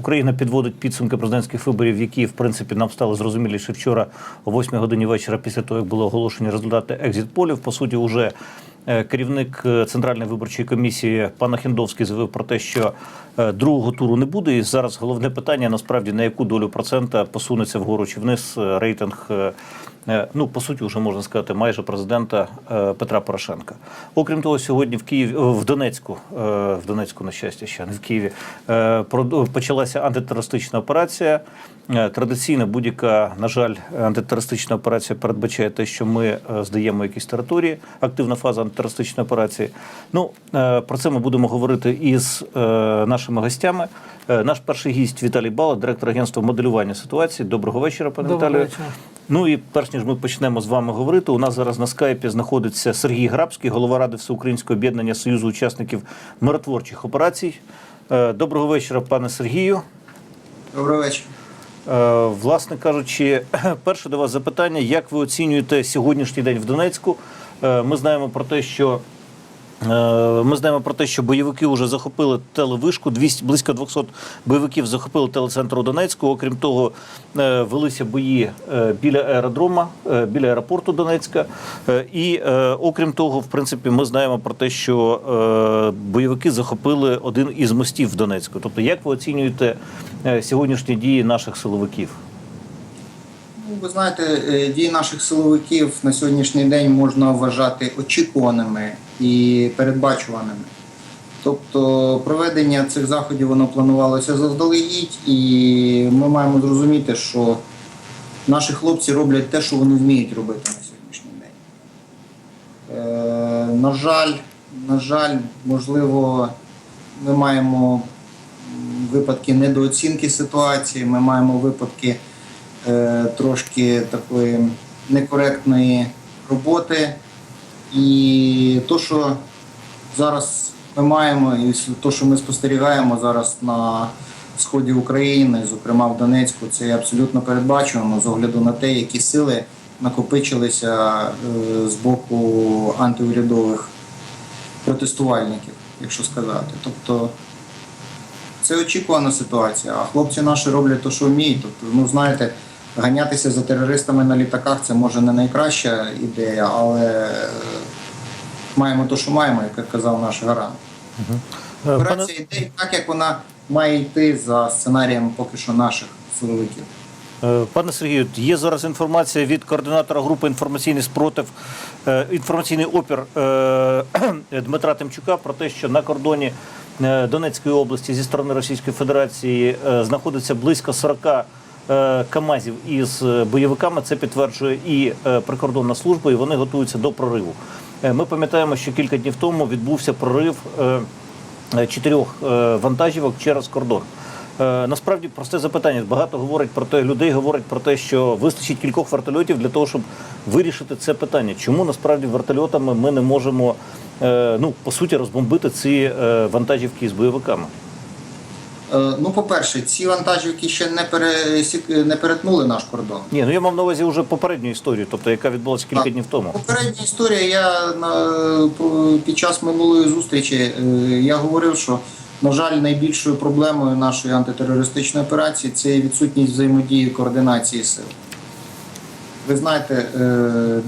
Україна підводить підсумки президентських виборів, які в принципі нам стали зрозумілі ще вчора о 8 годині вечора, після того як були оголошені результати екзит-полів. По суті, вже е, керівник е, центральної виборчої комісії пан Ахіндовський заявив про те, що е, другого туру не буде. І зараз головне питання насправді на яку долю процента посунеться вгору чи вниз рейтинг. Е, Ну, по суті, вже можна сказати, майже президента е, Петра Порошенка. Окрім того, сьогодні в Києві в Донецьку, е, в Донецьку, на щастя, ще не в Києві, почалася антитерористична операція. Традиційно будь-яка, на жаль, антитерористична операція передбачає те, що ми здаємо якісь території. Активна фаза антитерористичної операції. Ну про це ми будемо говорити із нашими гостями. Е, Наш перший гість Віталій Бала, директор агентства моделювання ситуації. Доброго вечора, пане Доброго Віталію. вечора. Ну і перш ніж ми почнемо з вами говорити, у нас зараз на скайпі знаходиться Сергій Грабський, голова ради Всеукраїнського об'єднання Союзу учасників миротворчих операцій. Е, Доброго вечора, пане Сергію. Добрий вечір. Е, Власне кажучи, перше до вас запитання: як ви оцінюєте сьогоднішній день в Донецьку? Ми знаємо про те, що. Е, Ми знаємо про те, що бойовики вже захопили телевишку. 200, близько 200 бойовиків захопили телецентр у Донецьку. Окрім того, е, велися бої е, біля аеродрома, біля аеропорту Донецька. І окрім того, в принципі, ми знаємо про те, що бойовики захопили один із мостів в Донецьку. Тобто, як ви оцінюєте сьогоднішні дії наших силовиків? Ну, ви знаєте, е, дії наших силовиків на сьогоднішній день можна вважати очікуваними і передбачуваними. Тобто проведення цих заходів воно планувалося заздалегідь, і ми маємо зрозуміти, що наші хлопці роблять те, що вони вміють робити на сьогоднішній день. Е, на жаль, на жаль, можливо, ми маємо випадки недооцінки ситуації, ми маємо випадки трошки такої некоректної роботи. І то, що зараз ми маємо, і те, що ми спостерігаємо зараз на сході України, зокрема в Донецьку, це абсолютно передбачуємо з огляду на те, які сили накопичилися е, з боку антиурядових протестувальників, якщо сказати. Тобто це очікувана ситуація. А хлопці наші роблять те, що вміють. Тобто, ну знаєте, ганятися за терористами на літаках це може не найкраща ідея, але маємо те, що маємо, як казав наш гарант. Операція йде так, як вона має йти за сценарієм поки що наших силовиків. е, пане Сергію, є зараз інформація від координатора групи інформаційний спротив, е, інформаційний опір е, Дмитра Тимчука про те, що на кордоні Донецької області зі сторони Російської Федерації знаходиться близько 40 е, КАМАЗів із е, бойовиками. Це підтверджує і е, прикордонна служба, і вони готуються до прориву. Е, Ми пам'ятаємо, що кілька днів тому відбувся прорив е, е, чотирьох е, вантажівок через кордон. Е, Насправді просте запитання. Багато говорить про те, людей говорять про те, що вистачить кількох вертольотів для того, щоб вирішити це питання. Чому насправді вертольотами ми не можемо е, ну по суті розбомбити ці е, вантажівки з бойовиками? Е, Ну, по-перше, ці вантажівки ще не пересік не перетнули наш кордон. Ні, ну я мав на увазі вже попередню історію, тобто яка відбулася кілька Так. днів тому. Попередня історія. Я на під час минулої зустрічі е, я говорив, що на жаль, найбільшою проблемою нашої антитерористичної операції це відсутність взаємодії координації сил. Ви знаєте, е,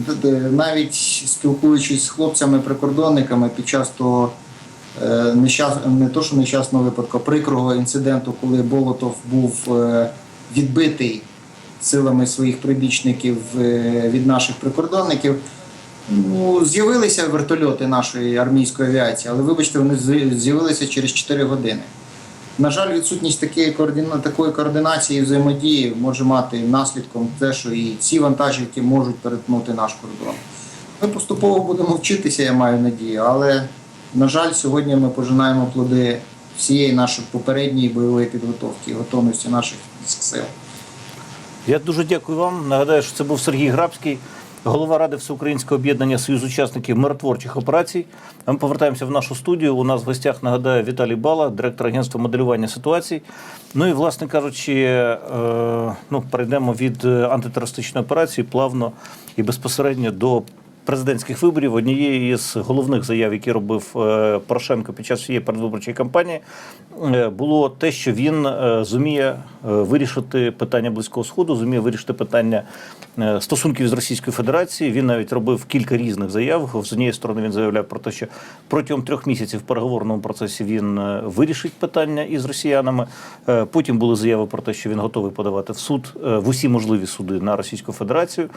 навіть спілкуючись з хлопцями-прикордонниками під час того нещас... не то, що нещасного випадку, прикрого інциденту, коли Болотов був е, відбитий силами своїх прибічників е, від наших прикордонників. Ну, з'явилися вертольоти нашої армійської авіації, але вибачте, вони з'явилися через 4 години. На жаль, відсутність такої, координа... такої координації і взаємодії може мати наслідком те, що і ці вантажівки можуть перетнути наш кордон. Ми поступово будемо вчитися, я маю надію, але, на жаль, сьогодні ми пожинаємо плоди всієї нашої попередньої бойової підготовки і готовності наших сил. Я дуже дякую вам. Нагадаю, що це був Сергій Грабський, голова ради Всеукраїнського об'єднання Союз учасників миротворчих операцій. Ми повертаємося в нашу студію. У нас в гостях нагадаю Віталій Бала, директор агентства моделювання ситуацій. Ну і, власне кажучи, е, ну, перейдемо від е, антитерористичної операції плавно і безпосередньо до президентських виборів однією із головних заяв, які робив е, Порошенко під час своєї передвиборчої кампанії, е, було те, що він е, зуміє вирішити питання близького сходу, зуміє вирішити питання стосунків з Російською Федерацією. Він навіть робив кілька різних заяв. З однієї сторони він заявляв про те, що протягом трьох місяців в переговорному процесі він вирішить питання із росіянами. Потім були заяви про те, що він готовий подавати в суд в усі можливі суди на Російську Федерацію.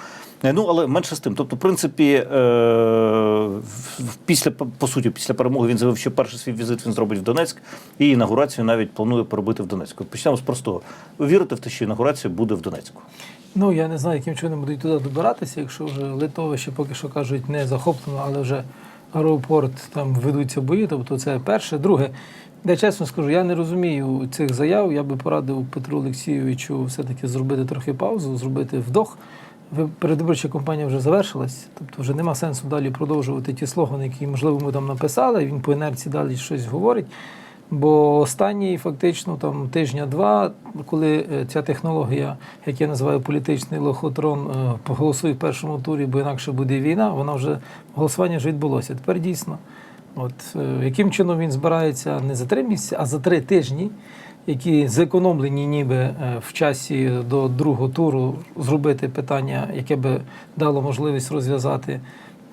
Ну але менше з тим. Тобто, в принципі, е, після по суті, після перемоги він заявив, що перший свій візит він зробить в Донецьк, і інаугурацію навіть планує поробити в Донецьку. Почнемо з простого. Ви вірите в те, що інаугурація буде в Донецьку? Ну, я не знаю, яким чином будуть туди добиратися, якщо вже литовище поки що кажуть не захоплено, але вже аеропорт там ведуться бої. Тобто це перше. Друге, я чесно скажу, я не розумію цих заяв. Я би порадив Петру Олексійовичу все-таки зробити трохи паузу, зробити вдох. Ви- Передвиборча кампанія вже завершилась, тобто вже нема сенсу далі продовжувати ті слогани, які, можливо, ми там написали. Він по інерції далі щось говорить. Бо останні фактично там тижня-два, коли е, ця технологія, як я називаю політичний лохотрон, е, проголосує в першому турі, бо інакше буде війна, вона вже голосування вже відбулося. Тепер дійсно, от е, яким чином він збирається не за три місяці, а за три тижні, які зекономлені ніби е, в часі до другого туру зробити питання, яке би дало можливість розв'язати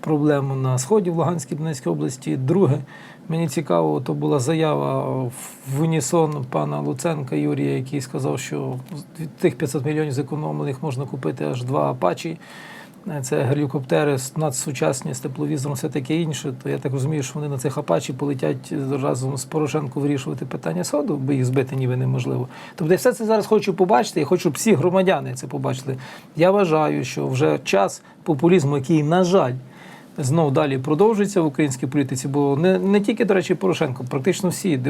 проблему на сході в Луганській Донецькій області. Друге, мені цікаво, то була заява в унісон пана Луценка Юрія, який сказав, що від тих 500 мільйонів зекономлених можна купити аж два апачі. Це гелікоптери надсучасні з тепловізором, все таке інше. То я так розумію, що вони на цих апачі полетять разом з Порошенко вирішувати питання соду, бо їх збити ніби неможливо. Тобто я все це зараз хочу побачити, і хочу, щоб всі громадяни це побачили. Я вважаю, що вже час популізму, який, на жаль, знов далі продовжується в українській політиці, бо не, не тільки, до речі, Порошенко, практично всі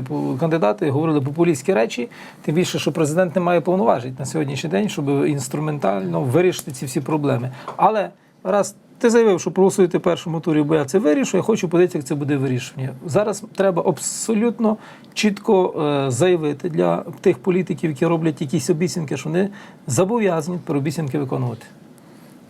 кандидати говорили популістські речі, тим більше, що президент не має повноважень на сьогоднішній день, щоб інструментально вирішити ці всі проблеми. Але раз ти заявив, що проголосуєте першому турі, бо я це вирішу, я хочу подивитися, як це буде вирішення. Зараз треба абсолютно чітко е, заявити для тих політиків, які роблять якісь обіцянки, що вони зобов'язані про обіцянки виконувати.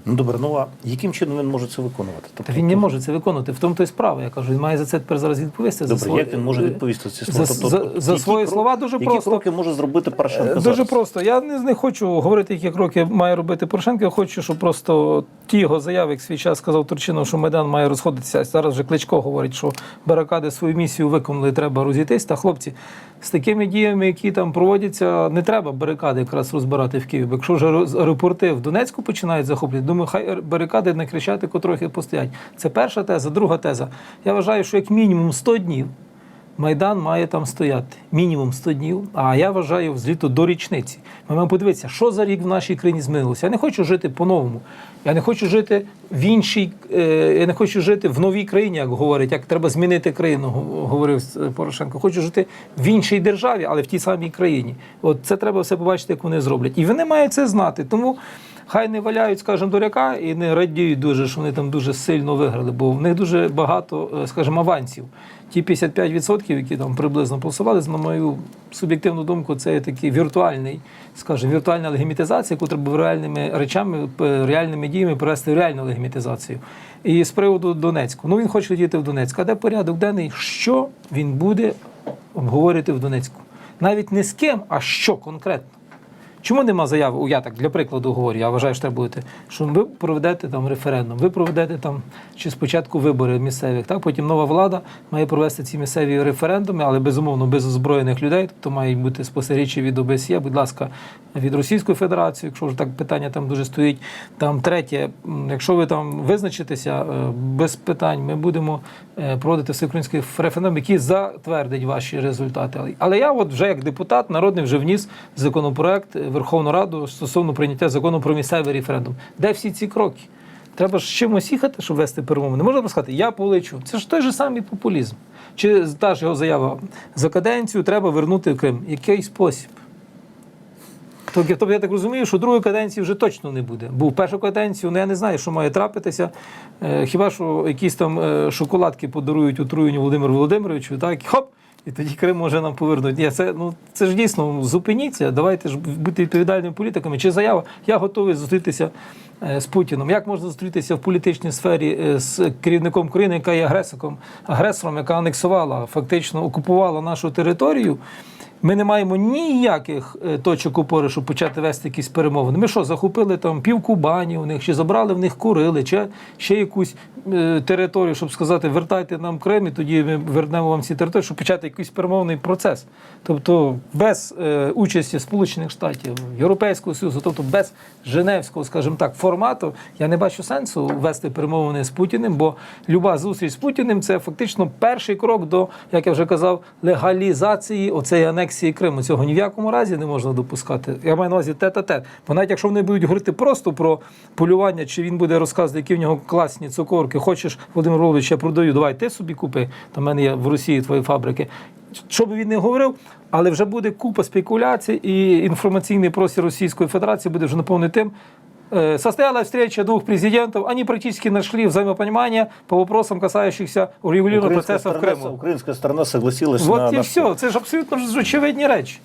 Ну добре, ну а яким чином він може це виконувати? Тобто, Та він не може це виконувати. В тому то й справа. Я кажу, він має за це тепер зараз відповісти. Добре, за свої, як він може відповісти ці слова? За, Тобто, за, за свої крок- слова дуже які просто. кроки може зробити Порошенко Е, зараз? Дуже просто. Я не, не хочу говорити, які кроки має робити Порошенко. Я хочу, щоб просто ті його заяви, як свій час сказав Турчинов, що Майдан має розходитися. Зараз вже Кличко говорить, що барикади свою місію виконали, треба розійтись. Та хлопці, з такими діями, які там проводяться, не треба барикади якраз розбирати в Києві. Якщо вже аеропорти в Донецьку починають захоплювати, думаю, хай барикади на Крещатику трохи постоять. Це перша теза. Друга теза. Я вважаю, що як мінімум 100 днів Майдан має там стояти мінімум 100 днів. А я вважаю взліту до річниці. Ми маємо подивитися, що за рік в нашій країні змінилося. Я не хочу жити по-новому. Я не хочу жити в іншій, е, я не хочу жити в новій країні, як говорять, як треба змінити країну, говорив Порошенко. Хочу жити в іншій державі, але в тій самій країні. От це треба все побачити, як вони зроблять. І вони мають це знати. Тому. Хай не валяють, скажімо, дуряка і не радіють дуже, що вони там дуже сильно виграли, бо в них дуже багато, е, скажімо, авансів. Ті 55%, які там приблизно голосували, на мою суб'єктивну думку, це такий віртуальний, скажімо, віртуальна легімітизація, яку треба реальними речами, реальними діями привести реальну легімітизацію. І з приводу Донецьку. Ну він хоче летіти в Донецьк. А де порядок денний? Що він буде обговорювати в Донецьку? Навіть не з ким, а що конкретно. Чому нема заяви? Я так для прикладу говорю, я вважаю, що треба бути, що ви проведете там референдум, ви проведете там чи спочатку вибори місцевих, так потім нова влада має провести ці місцеві референдуми, але безумовно без озброєних людей, тобто мають бути спостерігачі від ОБСЄ, будь ласка, від Російської Федерації, якщо вже так питання там дуже стоїть. Там третє, якщо ви там визначитеся е, без питань, ми будемо е, проводити всеукраїнський референдум, який затвердить ваші результати. Але- я, от вже як депутат, народний вже вніс законопроект в Верховну Раду стосовно прийняття закону про місцевий референдум. Де всі ці кроки? Треба ж чимось їхати, щоб вести перемовини. Не можна сказати, я полечу. Це ж той же самий популізм. Чи та ж його заява за каденцію треба вернути в Крим? Який спосіб? Тобто, тобто я так розумію, що другої каденції вже точно не буде. Бо в першу каденцію ну, я не знаю, що має трапитися. Е, хіба що якісь там е, шоколадки подарують отруєнню Володимиру Володимировичу, так, хоп, І тоді Крим може нам повернути. Ні, це, ну, це ж дійсно ну, зупиніться, давайте ж бути відповідальними політиками. Чи заява, я готовий зустрітися е, з Путіном. Як можна зустрітися в політичній сфері е, з керівником країни, яка є агресором, агресором, яка анексувала, фактично окупувала нашу територію? Ми не маємо ніяких е, точок опори, щоб почати вести якісь перемовини. Ми що, захопили там пів Кубані у них, чи забрали в них Курили, чи ще якусь е, територію, щоб сказати, вертайте нам Крим, і тоді ми вернемо вам ці території, щоб почати якийсь перемовний процес. Тобто без е, участі Сполучених Штатів, Європейського Союзу, тобто без Женевського, скажімо так, формату, я не бачу сенсу вести перемовини з Путіним, бо люба зустріч з Путіним це фактично перший крок до, як я вже казав, легалізації оцеї анексії Криму. Цього ні в якому разі не можна допускати. Я маю на увазі тет-а-тет. Бо навіть якщо вони будуть говорити просто про полювання, чи він буде розказувати, які в нього класні цукорки, хочеш, Володимир Володимирович, я продаю, давай ти собі купи. Там в мене є в Росії твої фабрики. Що би він не говорив, але вже буде купа спекуляцій, і інформаційний простір Російської Федерації буде вже наповнений тим. Э, Состоялась встреча двух президентов. Они практически нашли взаимопонимание по вопросам, касающихся урегулирования процесса в Крыму. українська сторона согласилась на, Вот на все. Це ж абсолютно очевидная речь.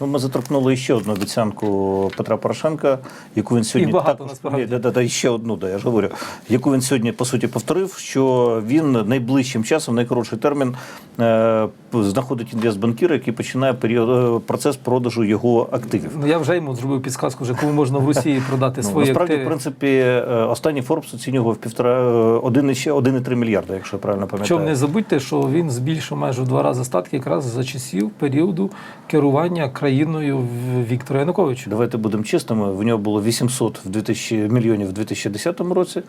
Ми заторкнули ще одну обіцянку Петра Порошенка, яку він сьогодні Їх багато, насправді. Ні, да, да, да, ще одну, да, я ж говорю, яку він сьогодні по суті повторив, що він найближчим часом, найкоротший термін, е, знаходить інвестбанкіра, який починає період, е, процес продажу його активів. Ну я вже йому зробив підсказку, вже кому можна в Росії продати Ну, свої насправді, активи. в принципі, е, останній Форбс оцінював півтора е, один і ще 1,3 мільярда, якщо я правильно пам'ятаю. не забудьте, що він збільшив майже в два рази статки якраз за часів періоду керування країною Віктора Януковича. Давайте будемо чесними. В нього було 800 в 2000, мільйонів в 2010 році.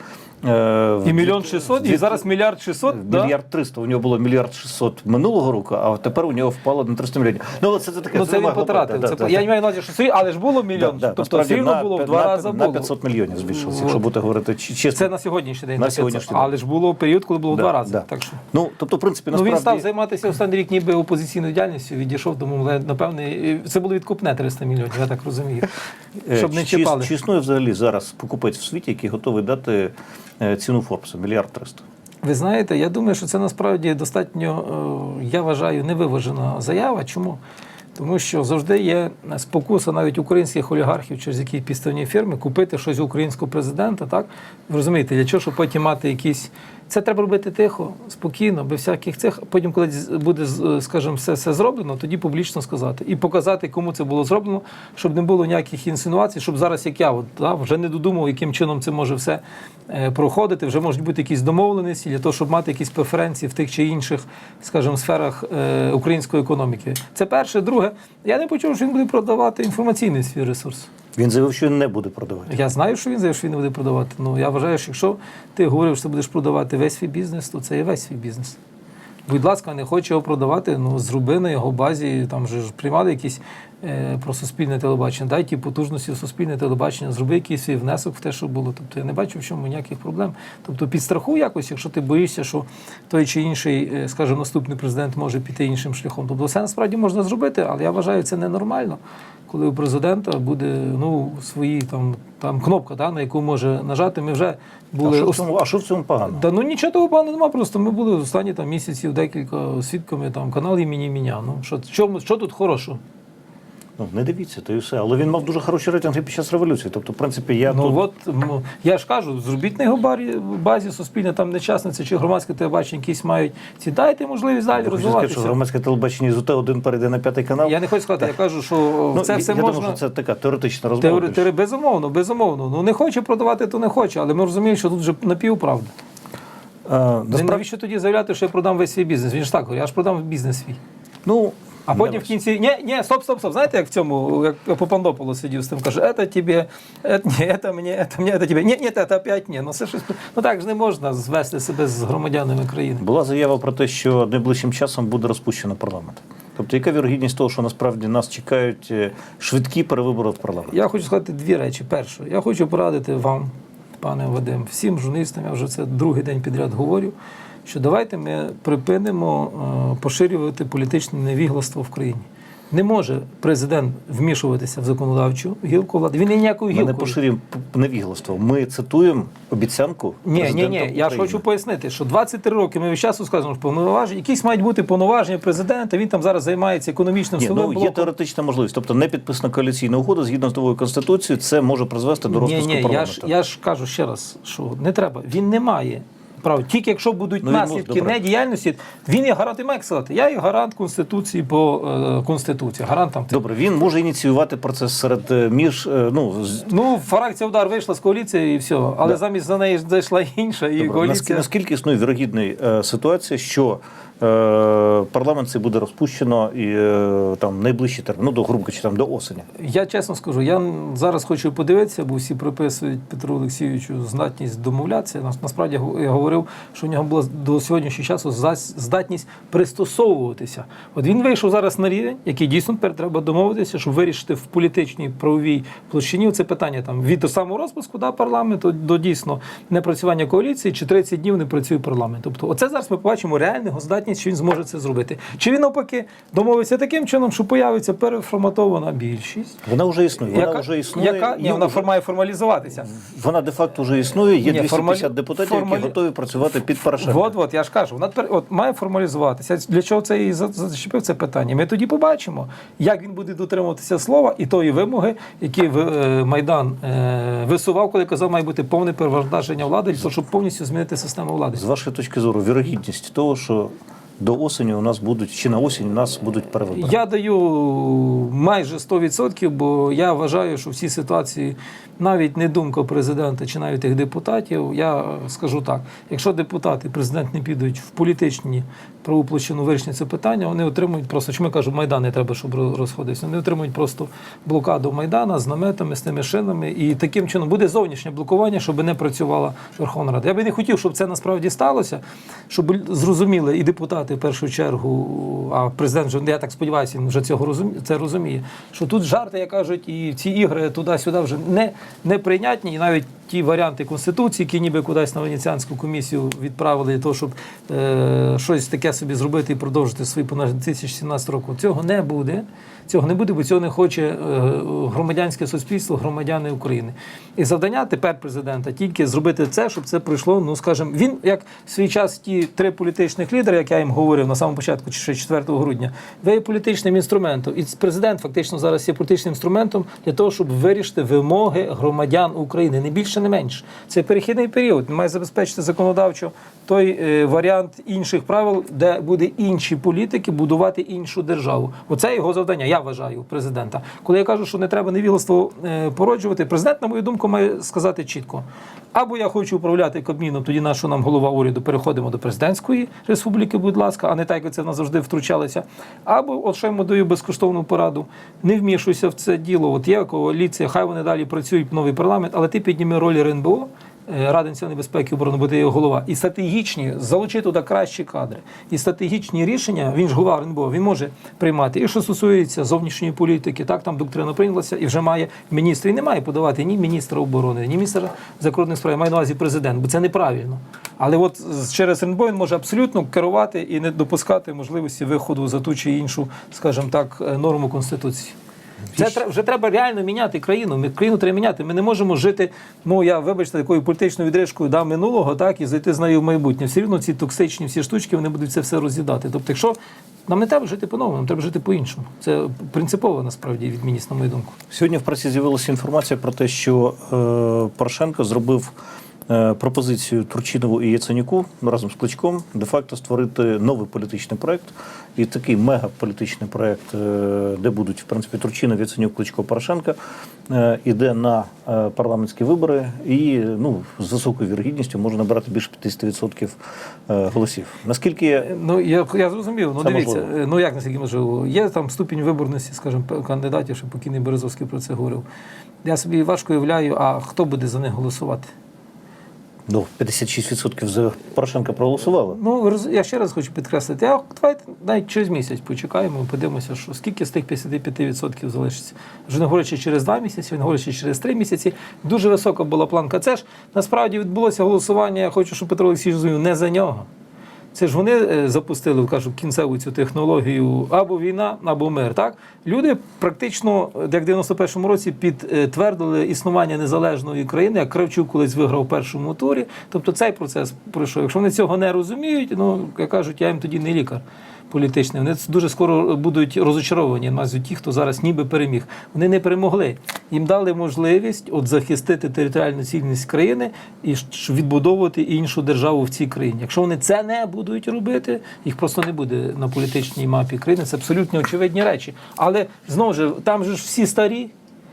е, І мільйон дві- шістсот, і зараз мільярд шістсот. да? Мільярд 300. У нього було мільярд 600 минулого року, а тепер у нього впало на 300 мільйонів. Ну, але це, це таке. Ну це він потратив. глибоко. Це, Да, да, я не маю на увазі, що все, але ж було мільйон. Да, да, тобто все рівно було в два на, рази на 500 мільйонів збільшився, Вот. якщо бути говорити чесно. Це на сьогоднішній день. На на 500. сьогоднішній день. Але ж було період, коли було в Да, два рази. да. Так що. Ну, тобто, в принципі, Ну, він став займатися останній рік ніби опозиційною діяльністю, відійшов, тому напевне, і це було відкупне 300 мільйонів, я так розумію. Е, Щоб не чіпали. Чи існує взагалі зараз покупець в світі, який готовий дати е, ціну Форбсу, мільярд 300? Ви знаєте, я думаю, що це насправді достатньо, е, я вважаю, невиважена заява. Чому? Тому що завжди є спокуса навіть українських олігархів, через які підставні фірми, купити щось у українського президента. Так ви розумієте, для чого, щоб потім мати якісь. Це треба робити тихо, спокійно, без всяких цих. Потім, коли буде, скажімо, все, все зроблено, тоді публічно сказати і показати, кому це було зроблено, щоб не було ніяких інсинуацій, щоб зараз, як я, от, да, вже не додумав, яким чином це може все е, проходити. Вже можуть бути якісь домовленості для того, щоб мати якісь преференції в тих чи інших, скажімо, сферах е, української економіки. Це перше. Друге, я не почув, що він буде продавати інформаційний свій ресурс. Він заявив, що він не буде продавати. Я знаю, що він заявив, що він не буде продавати. Ну я вважаю, що якщо ти говорив, що будеш продавати весь свій бізнес, то це є весь свій бізнес. Будь ласка, не хоче його продавати, ну зроби на його базі, там же ж приймали якісь про суспільне телебачення, дай ті потужності в суспільне телебачення, зроби якийсь свій внесок в те, що було. Тобто я не бачу в чому ніяких проблем. Тобто підстрахуй якось, якщо ти боїшся, що той чи інший, е, скажімо, наступний президент може піти іншим шляхом. Тобто все насправді можна зробити, але я вважаю, це ненормально, коли у президента буде ну свої там там кнопка, да, на яку може нажати. Ми вже А були що, в цьому, а що в цьому погано? Та ну нічого того поганого нема. Просто ми були останні там місяців декілька свідками там канал імені Міня. Ну що, що, що тут хорошого? Ну, не дивіться, то і все. Але він мав дуже хороші рейтинги під час революції. Тобто, в принципі, я ну тут... от м, я ж кажу, зробіть на його барі, базі суспільне, там нечасниця чи громадське телебачення якісь мають ці дайте можливість далі сказати, що громадське телебачення з УТ-1 перейде на п'ятий канал. Я не хочу сказати, я кажу, що ну, це я, все я можна. думаю, що це така теоретична розмова. Теори, більше. теори, безумовно, безумовно. Ну не хоче продавати, то не хоче, але ми розуміємо, що тут вже напівправда. А, Насправді... насправді, Навіщо тоді заявляти, що я продам весь свій бізнес? Він ж так говорить, я ж продам бізнес свій. ну, А потім в дивись. кінці, ні, ні, стоп, стоп, стоп. Знаєте, як в цьому, як Попандополо сидів з тим, каже, это тебе, это, ні, это мені, это мені, это тебе, ні, ні, это опять ні. Ну, це щось, ну так ж не можна звести себе з громадянами країни. Була заява про те, що найближчим часом буде розпущено парламент. Тобто, яка вірогідність того, що насправді нас чекають е, швидкі перевибори в парламент? Я хочу сказати дві речі. Перше, я хочу порадити вам, пане Вадим, всім журналістам, я вже це другий день підряд говорю, що давайте ми припинимо е, поширювати політичне невігластво в країні. Не може президент вмішуватися в законодавчу гілку влади. Він не ніякою Ми не поширюємо невігластво. Ми цитуємо обіцянку. Ні, ні, президента ні. Я ж хочу пояснити, що 23 роки ми весь час розказуємо, що повноваження, якісь мають бути повноваження президента. Він там зараз займається економічним Ні, силовим ну, є теоретична можливість. Тобто не підписана коаліційна угода згідно з новою конституцією, це може призвести до Ні, розпуску ні, я парламенту. ж, я ж кажу ще раз, що не треба. Він не має права. Тільки якщо будуть Ну, наслідки недіяльності, він є гарант і має сказати. Я є гарант Конституції по е, Конституції. Гарант там. Добре, він може ініціювати процес серед е, між е, ну з- Ну, фракція удар вийшла з коаліції і все. Але Да. замість за неї зайшла інша, і Добре, коаліція. наскільки існує вірогідна е, ситуація, що парламент цей буде розпущено і е, там найближчі термін, ну до грубо чи там до осені. Я чесно скажу, я зараз хочу подивитися, бо всі приписують Петру Олексійовичу здатність домовлятися. Нас- Насправді я говорив, що у нього була до сьогоднішнього часу здатність пристосовуватися. От він вийшов зараз на рівень, який дійсно тепер треба домовитися, щоб вирішити в політичній правовій площині це питання там від самого розпуску да, парламенту до дійсно непрацювання коаліції, чи 30 днів не працює парламент. Тобто, оце зараз ми побачимо реальну його здатність, що він зможе це зробити. Чи він навпаки домовиться таким чином, що появиться переформатована більшість. Вона вже існує. Вона вже існує. яка ні, вона вже- має формалізуватися. Вона де-факто вже існує. Є Ні, 250 формалі- депутатів, формалі- які готові працювати під Порошенка. От, от, я ж кажу, вона тепер от має формалізуватися. Для чого це і за- зачепив це питання? Ми тоді побачимо, як він буде дотримуватися слова і тої вимоги, які в- е, Майдан е, висував, коли казав, має бути повне перевантаження влади, для того, щоб повністю змінити систему влади. З вашої точки зору, вірогідність того, що до осені у нас будуть чи на осінь у нас будуть перевибори. Я даю майже 100%, бо я вважаю, що в цій ситуації навіть не думка президента чи навіть тих депутатів. Я скажу так: якщо депутати, президент не підуть в політичні праву площину вирішення це питання, вони отримують просто, чому я кажу, Майдан не треба, щоб роз- розходився. Вони отримують просто блокаду Майдана з наметами, з тими шинами, і таким чином буде зовнішнє блокування, щоб не працювала Верховна Рада. Я би не хотів, щоб це насправді сталося, щоб зрозуміли і депутати в першу чергу, а президент вже я так сподіваюся, він вже цього розуміє, це розуміє. Що тут жарти, як кажуть, і ці ігри туди-сюди вже не, не прийнятні, і навіть ті варіанти конституції, які ніби кудись на Венеціанську комісію відправили того, щоб е, щось таке собі зробити і продовжити свої понад 2017 року. Цього не буде. Цього не буде, бо цього не хоче е, громадянське суспільство, громадяни України. І завдання тепер президента тільки зробити це, щоб це пройшло. Ну скажімо, він як в свій час ті три політичних лідери, як я їм говорив на самому початку, чи ще 4 грудня, ви є політичним інструментом. І президент фактично зараз є політичним інструментом для того, щоб вирішити вимоги громадян України, не більше, не менше. Це перехідний період. Має забезпечити законодавчо той е, варіант інших правил, де буде інші політики будувати іншу державу. Оце його завдання. Я вважаю президента. Коли я кажу, що не треба невігластво е, породжувати, президент, на мою думку, має сказати чітко: або я хочу управляти Кабміном, тоді на що нам голова уряду переходимо до президентської республіки, будь ласка, а не так, як це в нас завжди втручалися. Або от що йому даю безкоштовну пораду. Не вмішуйся в це діло. От є коаліція, хай вони далі працюють новий парламент, але ти підніми роль РНБО. Е, Ради національної безпеки і оборони буде його голова, і стратегічні залучити туди кращі кадри. І стратегічні рішення він ж голова РНБО, він може приймати. І що стосується зовнішньої політики, так там доктрина прийнялася і вже має міністр. І не має подавати ні міністра оборони, ні міністра закордонних справ, має на увазі президент, бо це неправильно. Але от через РНБО він може абсолютно керувати і не допускати можливості виходу за ту чи іншу, скажімо так, е, норму конституції. Це тре- вже треба реально міняти країну. Ми країну треба міняти. Ми не можемо жити. Ну я вибачте, такою політичною відрижкою да, минулого, так і зайти з нею в майбутнє. Все рівно ці токсичні всі штучки вони будуть це все роз'їдати. Тобто, якщо нам не треба жити по-новому, нам треба жити по-іншому. Це принципово насправді відмінність, на мою думку. Сьогодні в пресі з'явилася інформація про те, що е, Порошенко зробив пропозицію Турчинову і Яценюку разом з Кличком де-факто створити новий політичний проект. І такий мегаполітичний проект, е, де будуть в принципі Турчинов, Яценюк, Кличко, Порошенко, е, іде на е, парламентські вибори і ну, з високою вірогідністю може набрати більше 50% е, голосів. Наскільки Ну я, я зрозумів. Ну дивіться, можливо. е, ну як наскільки можливо, є там ступінь виборності, скажімо, кандидатів, що покійний Березовський про це говорив. Я собі важко уявляю, а хто буде за них голосувати? Ну, 56% за Порошенка проголосували. Ну, я ще раз хочу підкреслити, а давайте навіть через місяць почекаємо, подивимося, що скільки з тих 55% залишиться. Вже не говорячи через два місяці, не говорячи через три місяці. Дуже висока була планка. Це ж насправді відбулося голосування. Я хочу, щоб Петро Олексійович зрозумів, не за нього. Це ж вони е, запустили, кажу, кінцеву цю технологію або війна, або мир. Так люди практично, е, як в 91-му році, підтвердили існування незалежної країни, як Кравчук колись виграв у першому турі. Тобто цей процес пройшов. Якщо вони цього не розуміють, ну як кажуть, я їм тоді не лікар політичний. Вони дуже скоро будуть розочаровані назву ті, хто зараз ніби переміг. Вони не перемогли. Їм дали можливість от захистити територіальну цільність країни і відбудовувати іншу державу в цій країні. Якщо вони це не будуть робити, їх просто не буде на політичній мапі країни. Це абсолютно очевидні речі. Але знову ж там ж всі старі,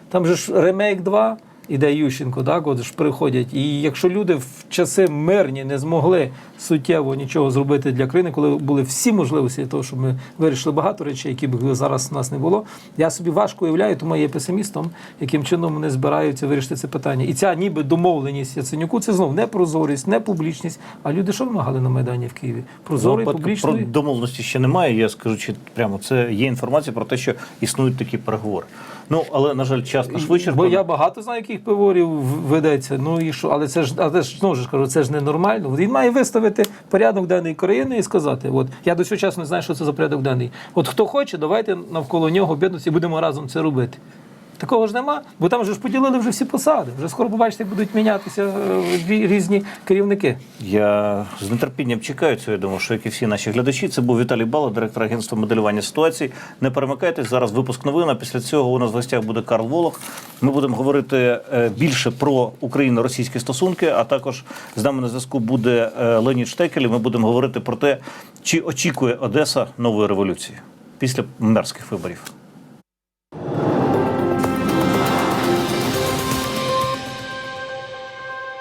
там же ж ремейк 2. Іде Ющенко, так, от ж приходять. І якщо люди в часи мирні не змогли суттєво нічого зробити для країни, коли були всі можливості для того, щоб ми вирішили багато речей, які б зараз у нас не було, я собі важко уявляю, тому я є песимістом, яким чином вони збираються вирішити це питання. І ця ніби домовленість Яценюку, це знов не прозорість, не публічність. А люди що вимагали на Майдані в Києві? Прозорий, Ну, публічний. Про домовленості ще немає. Я скажу чи прямо це є інформація про те, що існують такі переговори. Ну але на жаль, час наш Бо я багато знаю, яких пиворів ведеться. Ну і що, але це ж, але ж знову ж кажу, це ж ненормально. Він має виставити порядок денний країни і сказати: от я до цього часу не знаю, що це за порядок денний. От хто хоче, давайте навколо нього об'єднатися і будемо разом це робити. Такого ж нема, бо там вже ж поділили вже всі посади. Вже скоро побачите, як будуть мінятися е, різні керівники. Я з нетерпінням чекаю цього. Я думаю, що як і всі наші глядачі, це був Віталій Бала, директор агентства моделювання ситуацій. Не перемикайтесь зараз. Випуск новин. а Після цього у нас в гостях буде Карл Волох. Ми будемо говорити е, більше про Україно-російські стосунки. А також з нами на зв'язку буде е, Леонід Штекель. Ми будемо говорити про те, чи очікує Одеса нової революції після мерських виборів.